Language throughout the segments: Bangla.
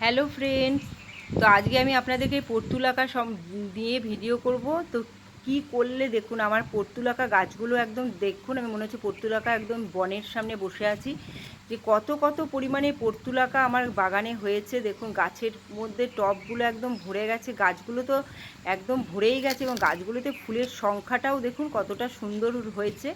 হ্যালো ফ্রেন্ডস তো আজকে আমি আপনাদেরকে পর্তুলাকা সব দিয়ে ভিডিও করব। তো কি করলে দেখুন, আমার পর্তুলাকা গাছগুলো একদম, দেখুন, আমি মনে হচ্ছে পর্তুলাকা একদম বনের সামনে বসে আছি। যে কত কত পরিমাণে পর্তুলাকা আমার বাগানে হয়েছে। দেখুন, গাছের মধ্যে টবগুলো একদম ভরে গেছে। গাছগুলো তো একদম ভরেই গেছে এবং গাছগুলোতে ফুলের সংখ্যাটাও দেখুন কতটা সুন্দর হয়েছে।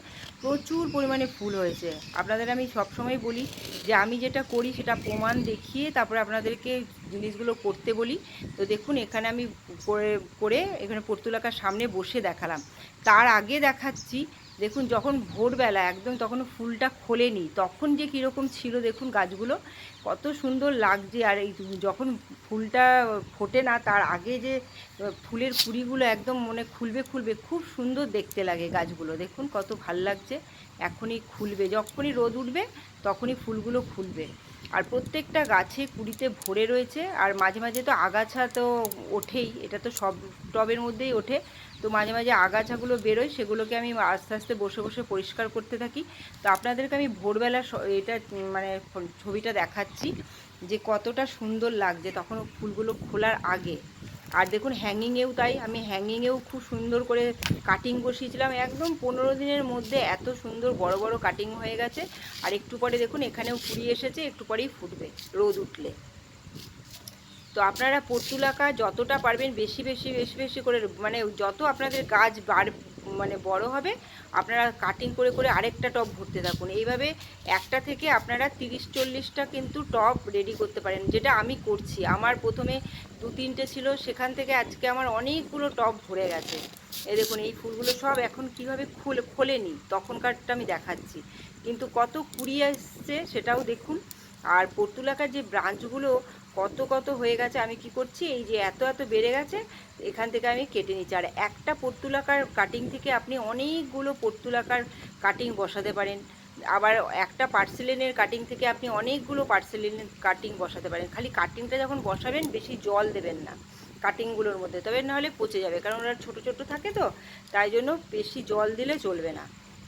প্রচুর পরিমাণে ফুল হয়েছে। আপনাদের আমি সবসময় বলি যে আমি যেটা করি সেটা প্রমাণ দেখিয়ে তারপরে আপনাদেরকে জিনিসগুলো করতে বলি। তো দেখুন, এখানে আমি করে করে এখানে পর্তুলাকার সামনে বসে দেখালাম। তার আগে দেখাচ্ছি দেখুন, যখন ভোরবেলা একদম তখন ফুলটা খোলেনি, তখন যে কীরকম ছিল দেখুন গাছগুলো, কত সুন্দর লাগছে। আর এই যখন ফুলটা ফোটে না, তার আগে যে ফুলের কুড়িগুলো একদম মনে খুলবে খুলবে, খুব সুন্দর দেখতে লাগে গাছগুলো। দেখুন কত ভালো লাগছে, এখনই খুলবে। যখনই রোদ উঠবে, তখনই ফুলগুলো খুলবে। আর প্রত্যেকটা গাছে কুড়িতে ভরে রয়েছে, আর মাঝে মাঝে তো আগাছা তো ওঠেই, এটা তো সব টবের মধ্যেই ওঠে। তো মাঝে মাঝে আগাছাগুলো বেরোয়, সেগুলোকে আমি আস্তে আস্তে বসে বসে পরিষ্কার করতে থাকি। তো আপনাদেরকে আমি ভোরবেলা এটা মানে ছবিটা দেখাচ্ছি, যে কতটা সুন্দর লাগছে তখন ফুলগুলো খোলার আগে। আর দেখুন হ্যাঙ্গিংয়েও তাই, আমি হ্যাঙ্গিংয়েও খুব সুন্দর করে কাটিং বসিয়েছিলাম। একদম পনেরো দিনের মধ্যে এত সুন্দর বড় বড় কাটিং হয়ে গেছে। আর একটু পরে দেখুন, এখানেও ফুরিয়ে এসেছে, একটু পরেই ফুটবে, রোদ উঠলে। তো আপনারা পর্তুলাকা যতটা পারবেন, বেশি বেশি বেশি বেশি করে মানে যত আপনাদের গাছ বার মানে বড় হবে, আপনারা কাটিং করে করে আরেকটা টব ভরতে থাকুন। এইভাবে একটা থেকে আপনারা তিরিশ, চল্লিশটা কিন্তু টব রেডি করতে পারেন, যেটা আমি করছি। আমার প্রথমে দু, তিনটে ছিল, সেখান থেকে আজকে আমার অনেকগুলো টব ভরে গেছে। এ দেখুন, এই ফুলগুলো সব এখন কীভাবে খুলে, খোলেনি, তখনকারটা আমি দেখাচ্ছি। কিন্তু কত কুড়িয়ে আসছে সেটাও দেখুন। আর পর্তুলাকার যে ব্রাঞ্চগুলো কত কত হয়ে গেছে, আমি কি করছি? এই যে এত এত বেড়ে গেছে, এখান থেকে আমি কেটে নিচ্ছি। আর একটা পর্তুলাকার কাটিং থেকে আপনি অনেকগুলো পর্তুলাকার কাটিং বসাতে পারেন। আবার একটা পার্সেলিনের কাটিং থেকে আপনি অনেকগুলো পার্সেলিনের কাটিং বসাতে পারেন। খালি কাটিংটা যখন বসাবেন, বেশি জল দেবেন না কাটিংগুলোর মধ্যে। তবে নাহলে পচে যাবে, কারণ ওরা ছোটো ছোটো থাকে তো, তাই জন্য বেশি জল দিলে চলবে না।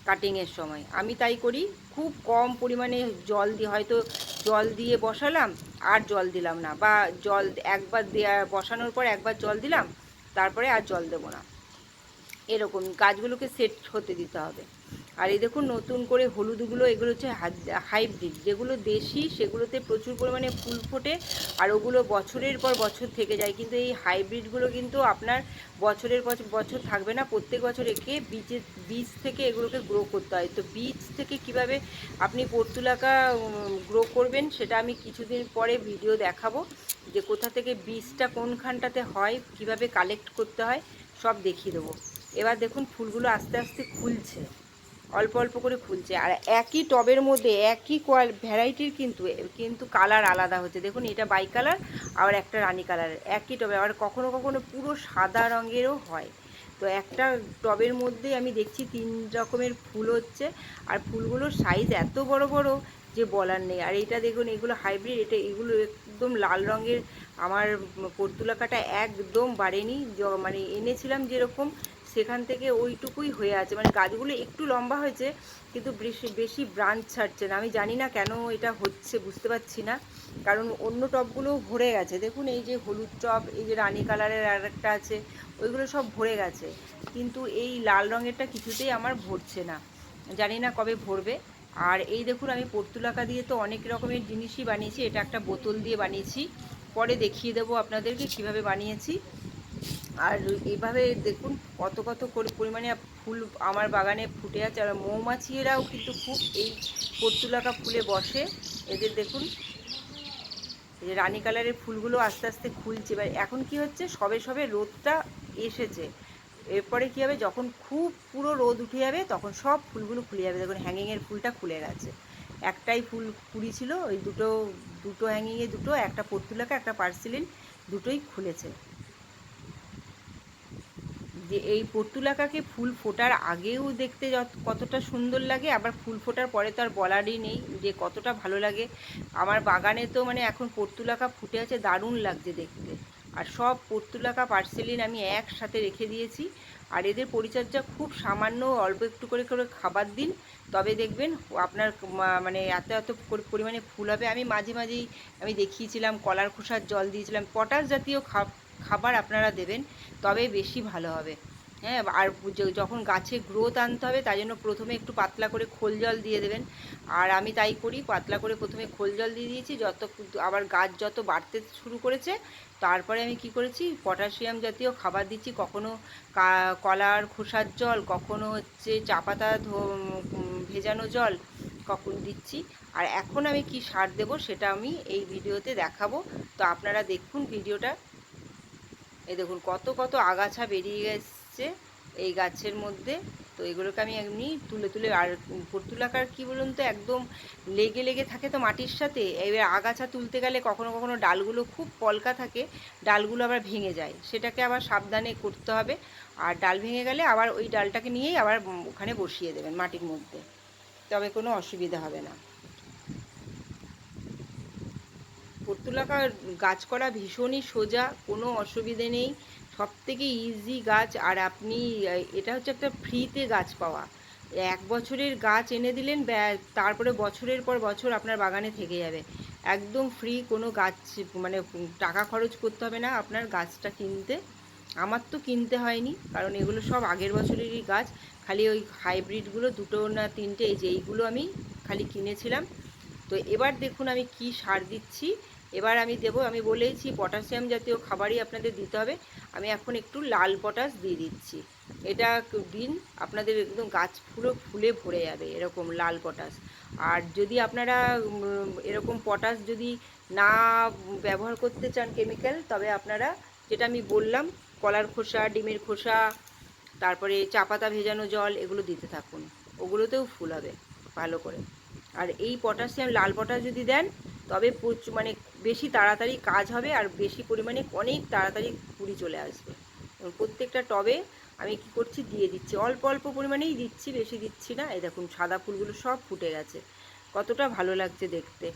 কাটিংয়ের সময়। আমি তাই করি, খুব কম পরিমাণে জল দিয়ে, হয়তো জল দিয়ে বসালাম, আর জল দিলাম না। বা জল একবার দেওয়া বসানোর পর একবার জল দিলাম, তারপরে আর জল দেবো না। এরকম গাছগুলোকে সেট হতে দিতে হবে। আর এই দেখুন, নতুন করে হলুদগুলো, এগুলো হচ্ছে হাইব্রিড। যেগুলো দেশি, সেগুলোতে প্রচুর পরিমাণে ফুল ফোটে, আর ওগুলো বছরের পর বছর থেকে যায়। কিন্তু এই হাইব্রিডগুলো কিন্তু আপনার বছরের বছর থাকবে না, প্রত্যেক বছর একে বীজের বীজ থেকে এগুলোকে গ্রো করতে হয়। তো বীজ থেকে কীভাবে আপনি পর্তুলাকা গ্রো করবেন, সেটা আমি কিছুদিন পরে ভিডিও দেখাবো। যে কোথা থেকে বীজটা কোনখানটাতে হয়, কীভাবে কালেক্ট করতে হয়, সব দেখিয়ে দেবো। এবার দেখুন, ফুলগুলো আস্তে আস্তে খুলছে। অল্প অল্প করে খুলছে। আর একই টবের মধ্যে একই কোয়াল, ভ্যারাইটির কিন্তু কিন্তু কালার আলাদা হচ্ছে। দেখুন, এটা বাই কালার, আবার একটা রানি কালারের একই টবে, আবার কখনো কখনো পুরো সাদা রঙেরও হয়। তো একটা টবের মধ্যে আমি দেখছি তিন রকমের ফুল হচ্ছে, আর ফুলগুলোর সাইজ এত বড় বড় যে বলার নেই। আর এটা দেখুন, এগুলো হাইব্রিড এটা, এগুলো একদম লাল রঙের। আমার পর্তুলাকাটা একদম বাড়েনি। মানে এনেছিলাম যেরকম সেখান থেকে ওইটুকুই হয়ে আছে। মানে গাছগুলো একটু লম্বা হয়েছে, কিন্তু বেশি বেশি ব্রাঞ্চ ছাড়ছে না। আমি জানি না কেন এটা হচ্ছে, বুঝতে পারছি না। কারণ অন্য টবগুলো ভরে গেছে। দেখুন, এই যে হলুদ টব, এই যে রানী কালারের আর একটা আছে, ওইগুলো সব ভরে গেছে। কিন্তু এই লাল রঙেরটা কিছুতেই আমার ভরছে না। জানি না কবে ভরবে। আর এই দেখুন, আমি পর্তুলাকা দিয়ে তো অনেক রকমের জিনিসই বানিয়েছি। এটা একটা বোতল দিয়ে বানিয়েছি। পরে দেখিয়ে দেবো আপনাদেরকে কীভাবে বানিয়েছি। আর এইভাবে দেখুন কত কত পরিমাণে ফুল আমার বাগানে ফুটে আছে। আর মৌমাছিরাও কিন্তু খুব এই পর্তুলাকা ফুলে বসে। এদের দেখুন, এই যে রানী কালারের ফুলগুলো আস্তে আস্তে খুলছে। এবার এখন কি হচ্ছে? সবে সবে রোদটা এসেছে। এরপরে কী হবে? যখন খুব পুরো রোদ উঠে যাবে, তখন সব ফুলগুলো খুলে যাবে। দেখুন হ্যাঙ্গিংয়ের ফুলটা খুলে গেছে। একটাই ফুল কুড়ি ছিল, ওই দুটো দুটো হ্যাঙ্গিংয়ে দুটো, একটা পর্তুলাকা, একটা পার্সিলিন দুটোই খুলেছে। যে এই পর্তুলাকাকে ফুল ফোটার আগেও দেখতে কতটা সুন্দর লাগে, আবার ফুল ফোটার পরে তো আর বলারই নেই যে কতটা ভালো লাগে। আমার বাগানে তো মানে এখন পর্তুলাকা ফুটে আছে, দারুণ লাগছে দেখতে। আর সব পর্তুলাকা পার্সেলিন আমি একসাথে রেখে দিয়েছি। আর এদের পরিচর্যা খুব সামান্য, অল্প একটু করে করে খাবার দিন। তবে দেখবেন আপনার মানে এত এত পরিমাণে ফুল হবে। আমি মাঝে, মাঝেই আমি দেখিয়েছিলাম, কলার খোসার জল দিয়েছিলাম। পটাশ জাতীয় খা- খাবার আপনারা দেবেন, তবে বেশি ভালো হবে। হ্যাঁ আর যখন গাছে গ্রোথ আনতে হবে, তাই জন্য প্রথমে একটু পাতলা করে খোল জল দিয়ে দেবেন। আর আমি তাই করি, পাতলা করে প্রথমে খোল জল দিয়ে দিয়েছি, যত আবার গাছ যত বাড়তে শুরু করেছে, তারপরে আমি কি করেছি, পটাশিয়াম জাতীয় খাবার দিচ্ছি, কখনো কলার খোসার জল, কখনো হচ্ছে চা পাতা ভেজানো জল কখন দিচ্ছি। আর এখন আমি কি সার দেব, সেটা আমি এই ভিডিওতে দেখাবো। তো আপনারা দেখুন ভিডিওটা। এই দেখুন, কত কত আগাছা বেরিয়ে গেছে এই গাছের মধ্যে। তো এগুলোকে আমি এমনি তুলে তুলে, আর পর্তুলাকার কী বলুন তো, একদম লেগে লেগে থাকে তো মাটির সাথে। এবার আগাছা তুলতে গেলে কখনো কখনো ডালগুলো খুব পলকা থাকে, ডালগুলো আবার ভেঙে যায়। সেটাকে আবার সাবধানে করতে হবে। আর ডাল ভেঙে গেলে আবার ওই ডালটাকে নিয়েই আবার ওখানে বসিয়ে দেবেন মাটির মধ্যে। তবে কোনো অসুবিধা হবে না। পর্তুলাকা গাছ করা ভীষণই সোজা, কোনো অসুবিধে নেই। সব থেকে ইজি গাছ, আর আপনি, এটা হচ্ছে একটা ফ্রিতে গাছ পাওয়া। এক বছরের গাছ এনে দিলেন তারপরে বছরের পর বছর আপনার বাগানে থেকে যাবে। একদম ফ্রি কোনো গাছ মানে টাকা খরচ করতে হবে না আপনার গাছটা কিনতে। আমার তো কিনতে হয়নি, কারণ এগুলো সব আগের বছরেরই গাছ। খালি ওই হাইব্রিডগুলো দুটো না তিনটে, এই যে এইগুলো আমি খালি কিনেছিলাম। তো এবার দেখুন আমি কি সার দিচ্ছি। এবার আমি দেবো, আমি বলেইছি পটাশিয়াম জাতীয় খাবারই আপনাদের দিতে হবে। আমি এখন একটু লাল পটাশ দিয়ে দিচ্ছি। এটা দিন, আপনাদের একদম গাছ পুরো ফুলে ভরে যাবে এরকম লাল পটাশ। আর যদি আপনারা এরকম পটাশ যদি না ব্যবহার করতে চান কেমিক্যাল, তবে আপনারা যেটা আমি বললাম, কলার খোসা, ডিমের খোসা, তারপরে চা পাতা ভেজানো জল, এগুলো দিতে থাকুন। ওগুলোতেও ফুল হবে ভালো করে। আর এই পটাশিয়াম, লাল পটাশ যদি দেন, তবে প্রচুর মানে বেশি তাড়াতাড়ি কাজ হবে আর বেশি পরিমাণে অনেক তাড়াতাড়ি কুড়ি চলে আসবে। প্রত্যেকটা টবে আমি কি করছি, দিয়ে দিচ্ছি। অল্প অল্প পরিমাণেই দিচ্ছি, বেশি দিচ্ছি না। এই দেখুন, সাদা ফুলগুলো সব ফুটে গেছে। কতটা ভালো লাগছে দেখতে।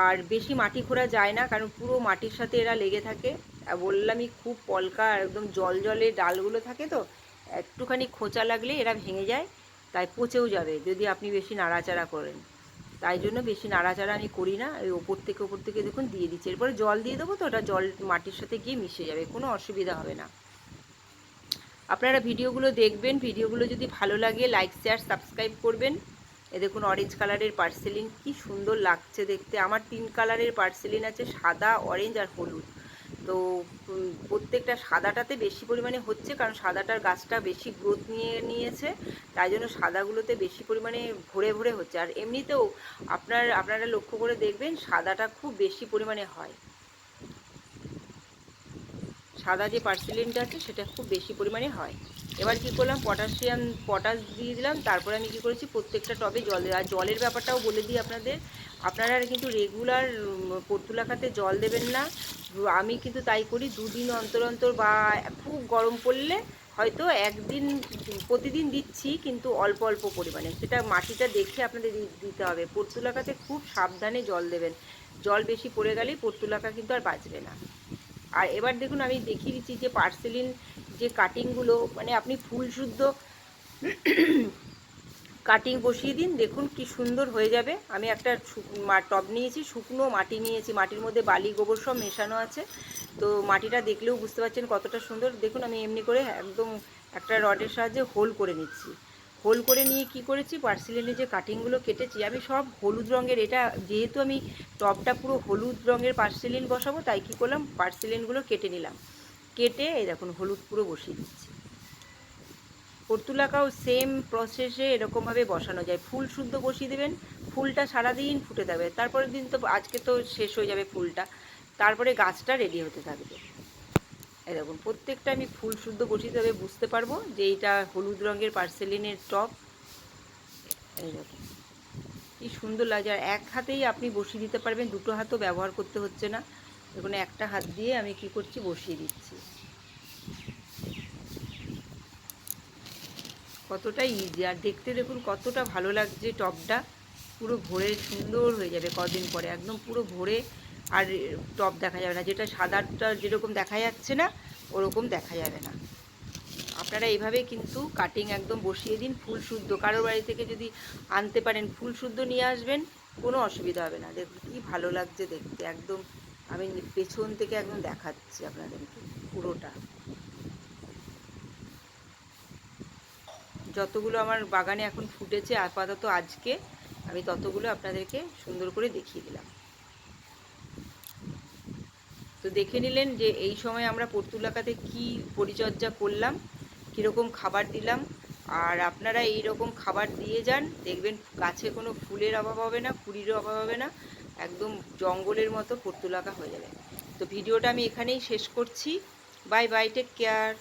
আর বেশি মাটি খোঁড়া যায় না, কারণ পুরো মাটির সাথে এরা লেগে থাকে। বললামই, খুব পলকা, একদম জল জলে ডালগুলো থাকে তো, একটুখানি খোঁচা লাগলে এরা ভেঙে যায়, তাই পচেও যাবে, যদি আপনি বেশি নাড়াচাড়া করেন। তাই জন্য বেশি নাড়াচাড়া আমি করি না। ওই ওপর থেকে ওপর থেকে দেখুন দিয়ে দিচ্ছি। এরপরে জল দিয়ে দেবো তো, ওটা জল মাটির সাথে গিয়ে মিশে যাবে, কোনো অসুবিধা হবে না। আপনারা ভিডিওগুলো দেখবেন, ভিডিওগুলো যদি ভালো লাগে লাইক শেয়ার সাবস্ক্রাইব করবেন। এ দেখুন অরেঞ্জ কালারের পার্সেলিন কি সুন্দর লাগছে দেখতে। আমার তিন কালারের পার্সেলিন আছে, সাদা অরেঞ্জ আর হলুদ। তো প্রত্যেকটা সাদাটাতে বেশি পরিমাণে হচ্ছে কারণ সাদাটার গাছটা বেশি গ্রোথ নিয়ে নিয়েছে, তাই জন্য সাদাগুলোতে বেশি পরিমাণে ভরে ভরে হচ্ছে। আর এমনিতেও আপনার, আপনারা লক্ষ্য করে দেখবেন সাদাটা খুব বেশি পরিমাণে হয়। সাদা যে পার্সেলিনটা আছে সেটা খুব বেশি পরিমাণে হয়। এবার কি করলাম, পটাশিয়াম, পটাশ দিয়ে দিলাম, তারপরে আমি কি করেছি, প্রত্যেকটা টবে জল, আর জলের ব্যাপারটাও বলে দিই আপনাদের। আপনারা কিন্তু রেগুলার পর্তুলাখাতে জল দেবেন না। আমি কিন্তু তাই করি, দুদিন অন্তর অন্তর বা খুব গরম পড়লে হয়তো একদিন প্রতিদিন দিচ্ছি, কিন্তু অল্প অল্প পরিমাণে। সেটা মাটিটা দেখে আপনাদের দিতে হবে। পর্তুলাকাতে খুব সাবধানে জল দেবেন। জল বেশি পড়ে গেলেই পর্তুলাকা কিন্তু আর বাঁচবে না। আর এবার দেখুন, আমি দেখিয়ে দিচ্ছি যে পার্সেলিন যে কাটিংগুলো মানে আপনি ফুল শুদ্ধ কাটিং বসিয়ে দিন, দেখুন কি সুন্দর হয়ে যাবে। আমি একটা টব নিয়েছি, শুকনো মাটি নিয়েছি, মাটির মধ্যে বালি, গোবর সব মেশানো আছে। তো মাটিটা দেখলেও বুঝতে পারছেন কতটা সুন্দর। দেখুন আমি এমনি করে একদম একটা রডের সাহায্যে হোল করে নিচ্ছি। হোল করে নিয়ে কি করেছি? পার্সেলিনের যে কাটিংগুলো কেটেছি, আমি সব হলুদ রঙের, এটা যেহেতু আমি টবটা পুরো হলুদ রঙের পার্সেলিন বসাবো, তাই কি করলাম? পার্সেলিনগুলো কেটে নিলাম। কেটে এই দেখুন, হলুদ পুরো বসিয়ে দিচ্ছি। পর্তুলাকাও সেম প্রসেসে এরকমভাবে বসানো যায়। ফুল শুদ্ধ বসিয়ে দেবেন, ফুলটা সারাদিন ফুটে থাকবে তারপরের দিন তো, আজকে তো শেষ হয়ে যাবে ফুলটা। তারপরে গাছটা রেডি হতে থাকবে। দেখুন, প্রত্যেকটা আমি ফুল শুদ্ধ বসিয়ে দেবে, বুঝতে পারব যে এইটা হলুদ রঙের পার্সেলিনের টপ। এই দেখুন, কি সুন্দর লাগছে। আর এক হাতেই আপনি বসিয়ে দিতে পারবেন, দুটো হাতও ব্যবহার করতে হচ্ছে না। দেখুন একটা হাত দিয়ে আমি কি করছি, বসিয়ে দিচ্ছি। কতটা ইজি আর দেখতে দেখুন কতটা ভালো লাগছে টপটা। পুরো ভরে সুন্দর হয়ে যাবে কদিন পরে, একদম পুরো ভরে আর টপ দেখা যাবে না, যেটা সাদাটা যেরকম দেখা যাচ্ছে না, ওরকম দেখা যাবে না। আপনারা এইভাবে কিন্তু কাটিং একদম বসিয়ে দিন, ফুল শুদ্ধ। কারোর বাড়ি থেকে যদি আনতে পারেন, ফুল শুদ্ধ নিয়ে আসবেন, কোনো অসুবিধা হবে না। দেখুন কী ভালো লাগছে দেখতে, একদম আমি পেছন থেকে একদম দেখাচ্ছি আপনাদেরকে, পুরোটা। যতগুলো আমার বাগানে এখন ফুটেছে আপাতত আজকে, আমি ততগুলো আপনাদেরকে সুন্দর করে দেখিয়ে দিলাম। তো দেখে নিলেন যে এই সময় আমরা পর্তুলাকাতে কি পরিচর্যা করলাম, কীরকম খাবার দিলাম, আর আপনারা এই রকম খাবার দিয়ে যান, দেখবেন গাছে কোনো ফুলের অভাব হবে না, কুড়িরও অভাব হবে না একদম জঙ্গলের মতো পর্তুলাকা হয়ে যাবে। তো ভিডিওটা আমি এখানেই শেষ করছি। Bye bye take care